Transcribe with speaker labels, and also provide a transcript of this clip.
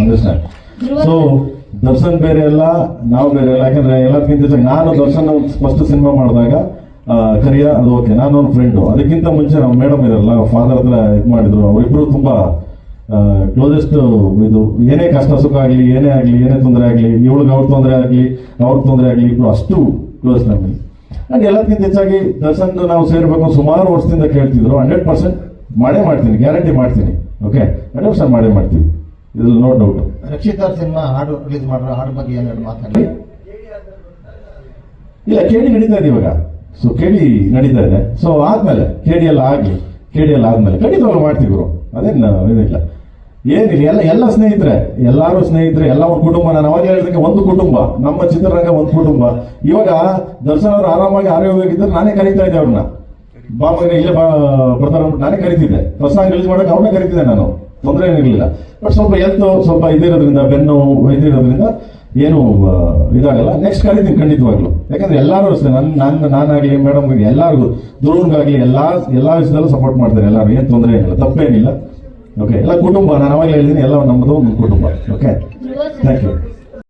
Speaker 1: Understand so Darshan ಬೇರೆ ಎಲ್ಲ ನಾವು ಬೇರೆ ಎಲ್ಲ ಯಾಕಂದ್ರೆ ಎಲ್ಲದಕ್ಕಿಂತ ಹೆಚ್ಚಾಗಿ ನಾನು ದರ್ಶನ್ ಫಸ್ಟ್ ಸಿನಿಮಾ ಮಾಡಿದಾಗ ಕರಿಯ ಅದು ಓಕೆ ನಾನು ಒಂದು ಫ್ರೆಂಡು ಅದಕ್ಕಿಂತ ಮುಂಚೆ ನಮ್ಮ ಮೇಡಮ್ ಇರಲ್ಲ ಫಾದರ್ ಹತ್ರ ಇದು ಮಾಡಿದ್ರು. ಅವರಿಬ್ಬರು ತುಂಬಾ ಕ್ಲೋಸೆಸ್ಟ್ ಇದು ಏನೇ ಕಷ್ಟ ಸುಖ ಆಗಲಿ ಏನೇ ಆಗಲಿ ಏನೇ ತೊಂದರೆ ಆಗಲಿ ಇವಳಿಗೆ ಅವ್ರ ತೊಂದರೆ ಆಗಲಿ ಅವ್ರ ತೊಂದರೆ ಆಗಲಿ ಇಬ್ರು ಅಷ್ಟು ಕ್ಲೋಸ್ ನಮಗೆ. ಅಂಡ್ ಎಲ್ಲದಕ್ಕಿಂತ ಹೆಚ್ಚಾಗಿ ದರ್ಶನ್ ನಾವು ಸೇರ್ಬೇಕು ಸುಮಾರು ವರ್ಷದಿಂದ ಕೇಳ್ತಿದ್ರು. ಹಂಡ್ರೆಡ್ ಪರ್ಸೆಂಟ್ ಮಾಡೇ ಮಾಡ್ತೀನಿ ಗ್ಯಾರಂಟಿ ಮಾಡ್ತೀನಿ. ಓಕೆ ಹಂಡ್ರೆಡ್ ಪರ್ಸೆಂಟ್ ಮಾಡೇ ಮಾಡ್ತೀವಿ. ಇದ್ರಲ್ಲಿ ನೋ ಡೌಟ್
Speaker 2: ರಕ್ಷಿತ್ ಅವ್ರ ಸಿನಿಮಾ ಹಾಡು ರಿಲೀಸ್ ಮಾಡಿರೋ ಹಾಡು ಬಗ್ಗೆ ಏನಾದ್ರು ಮಾತಾಡಿ
Speaker 1: ಇಲ್ಲ ಕೇಳಿ ನಡೀತಾ ಇದೆ ಇವಾಗ. ಸೊ ಕೇಳಿ ನಡೀತಾ ಇದೆ. ಸೊ ಆದ್ಮೇಲೆ ಕೇಳಿ ಎಲ್ಲ ಆಗ್ಲಿ. ಕೇಳಿ ಎಲ್ಲ ಆದ್ಮೇಲೆ. ಖಂಡಿತವಾಗ್ಲು ಮಾಡ್ತೀವಿ ಗುರು. ಅದೇನು ಇದಿಲ್ಲ ಏನಿಲ್ಲ ಎಲ್ಲ ಎಲ್ಲ ಸ್ನೇಹಿತರೆ ಎಲ್ಲಾರು ಸ್ನೇಹಿತರೆ ಎಲ್ಲ ಒಂದು ಕುಟುಂಬ. ನಾನು ಅವಾಗ ಹೇಳಿದಂಗೆ ಒಂದು ಕುಟುಂಬ. ನಮ್ಮ ಚಿತ್ರರಂಗ ಒಂದು ಕುಟುಂಬ. ಇವಾಗ ದರ್ಶನ್ ಅವರು ಆರಾಮಾಗಿ ಆರೋಗ್ಯವಾಗಿದ್ದರೆ ನಾನೇ ಕರೀತಾ ಇದ್ದೆ ಅವ್ರನ್ನ. ಬಾ ಮಗನೇ ಇಲ್ಲೇ ಬಾ ಬರ್ತಾರೆ ನಾನೇ ಕರಿತಿದ್ದೆ. ಪ್ರಸಂಗ ರಿಲೀಸ್ ಮಾಡೋಕೆ ಅವ್ರನ್ನೇ ಕರಿತಿದ್ದೆ ನಾನು. ತೊಂದರೆ ಏನಿರಲಿಲ್ಲ. ಬಟ್ ಸ್ವಲ್ಪ ಹೆಲ್ತ್ ಸ್ವಲ್ಪ ಇದಿರೋದ್ರಿಂದ, ಬೆನ್ನು ಇದಿರೋದ್ರಿಂದ ಏನು ಇದಾಗಲ್ಲ. ನೆಕ್ಸ್ಟ್ ಕರಿತೀನಿ ಖಂಡಿತವಾಗ್ಲು. ಯಾಕಂದ್ರೆ ಎಲ್ಲರೂ ಅಷ್ಟೇ ನನ್ನ ನನ್ನ ನಾನಾಗ್ಲಿ ಮೇಡಮ್ ಎಲ್ಲರಿಗೂ ಧ್ರುವನ್ಗಾಗ್ಲಿ ಎಲ್ಲಾ ಎಲ್ಲಾ ವಿಷಯದಲ್ಲೂ ಸಪೋರ್ಟ್ ಮಾಡ್ತಾರೆ ಎಲ್ಲರೂ. ಏನು ತೊಂದರೆ ಏನಿಲ್ಲ, ತಪ್ಪೇನಿಲ್ಲ. ಓಕೆ ಎಲ್ಲ ಕುಟುಂಬ, ನಾನು ಅವಾಗ ಹೇಳಿದ್ದೀನಿ ಎಲ್ಲ ನಮ್ಮದು ಒಂದು ಕುಟುಂಬ. Okay thank you